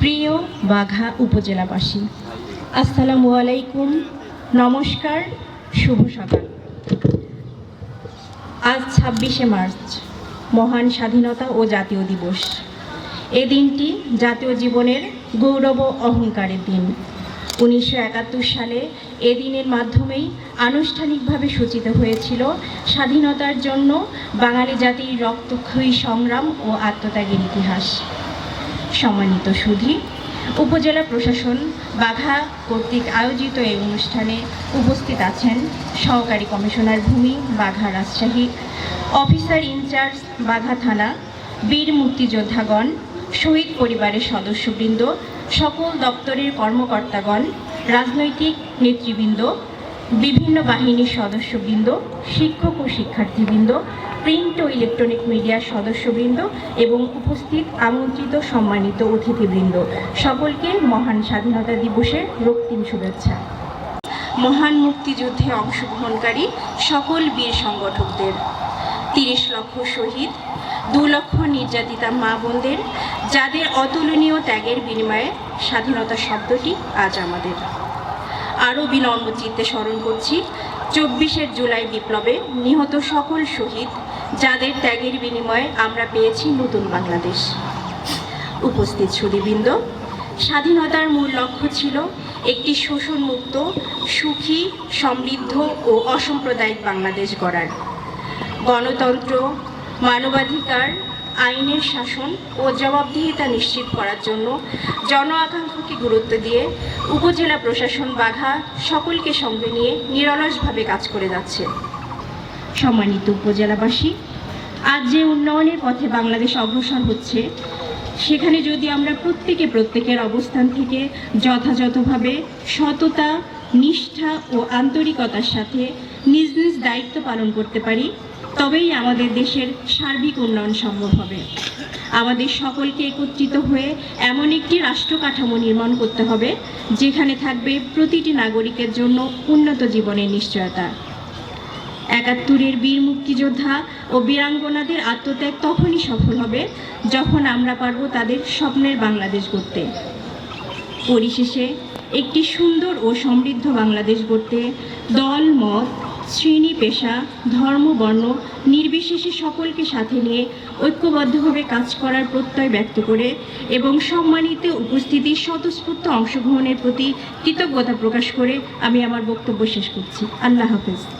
প্রিয় বাঘা উপজেলাবাসী, আসসালামু আলাইকুম, নমস্কার, শুভ সকাল। আজ ছাব্বিশে মার্চ, মহান স্বাধীনতা ও জাতীয় দিবস। এ দিনটি জাতীয় জীবনের গৌরব ও অহংকারের দিন। উনিশশো একাত্তর সালে এ দিনের মাধ্যমেই আনুষ্ঠানিকভাবে সূচিত হয়েছিল স্বাধীনতার জন্য বাঙালি জাতির রক্তক্ষয়ী সংগ্রাম ও আত্মত্যাগের ইতিহাস। সম্মানিত সুধী, উপজেলা প্রশাসন বাঘা কর্তৃক আয়োজিত এই অনুষ্ঠানে উপস্থিত আছেন সহকারী কমিশনার ভূমি Bagha Rajshahi, officer in charge Bagha থানা, বীর মুক্তিযোদ্ধাগণ, শহীদ পরিবারের সদস্যবৃন্দ, সকল দপ্তরের কর্মকর্তাগণ, রাজনৈতিক নেতৃবৃন্দ বিভিন্ন বাহিনীর সদস্যবৃন্দ, শিক্ষক ও শিক্ষার্থীবৃন্দ, প্রিন্ট ও ইলেকট্রনিক মিডিয়ার সদস্যবৃন্দ এবং উপস্থিত আমন্ত্রিত সম্মানিত অতিথিবৃন্দ। সকলকে মহান স্বাধীনতা দিবসের রক্তিম শুভেচ্ছা। মহান মুক্তিযুদ্ধে অংশগ্রহণকারী সকল বীর সংগঠকদের, তিরিশ লক্ষ শহীদ, দু লক্ষ নির্যাতিতা মা বোনদের, যাদের অতুলনীয় ত্যাগের বিনিময়ে স্বাধীনতা শব্দটি আজ আমাদের। আরও বিনম্র চিত্তে স্মরণ করছি চব্বিশের জুলাই বিপ্লবে নিহত সকল শহীদ, যাদের ত্যাগের বিনিময়ে আমরা পেয়েছি নতুন বাংলাদেশ। উপস্থিত সুদীবৃন্দ, স্বাধীনতার মূল লক্ষ্য ছিল একটি শোষণমুক্ত, সুখী, সমৃদ্ধ ও অসাম্প্রদায়িক বাংলাদেশ গড়ার। গণতন্ত্র, মানবাধিকার আইনের শাসন ও জবাবদিহিতা নিশ্চিত করার জন্য জন আকাঙ্ক্ষাকে গুরুত্ব দিয়ে উপজেলা প্রশাসন বাঘা সকলকে সঙ্গে নিয়ে নিরলসভাবে কাজ করে যাচ্ছে। সম্মানিত উপজেলাবাসী, আজ যে উন্নয়নের পথে বাংলাদেশ অগ্রসর হচ্ছে, সেখানে যদি আমরা প্রত্যেকে প্রত্যেকের অবস্থান থেকে যথাযথভাবে সততা, নিষ্ঠা ও আন্তরিকতার সাথে নিজ নিজ দায়িত্ব পালন করতে পারি তবেই আমাদের দেশের সার্বিক উন্নয়ন সম্ভব হবে। আমাদের সকলকে একত্রিত হয়ে এমন একটি রাষ্ট্র কাঠামো নির্মাণ করতে হবে, যেখানে থাকবে প্রতিটি নাগরিকের জন্য উন্নত জীবনের নিশ্চয়তা। একাত্তরের বীর মুক্তিযোদ্ধা ও বীরাঙ্গনাদের আত্মত্যাগ তখনই সফল হবে, যখন আমরা পারব তাদের স্বপ্নের বাংলাদেশ গড়তে। পরিশেষে একটি সুন্দর ও সমৃদ্ধ বাংলাদেশ গড়তে দল, মত শ্রেণি, পেশা, ধর্ম, বর্ণ নির্বিশেষে সকলকে সাথে নিয়ে ঐক্যবদ্ধভাবে কাজ করার প্রত্যয় ব্যক্ত করে এবং সম্মানিত উপস্থিতির স্বতঃস্ফূর্ত অংশগ্রহণের প্রতি কৃতজ্ঞতা প্রকাশ করে আমি আমার বক্তব্য শেষ করছি। আল্লাহ হাফেজ।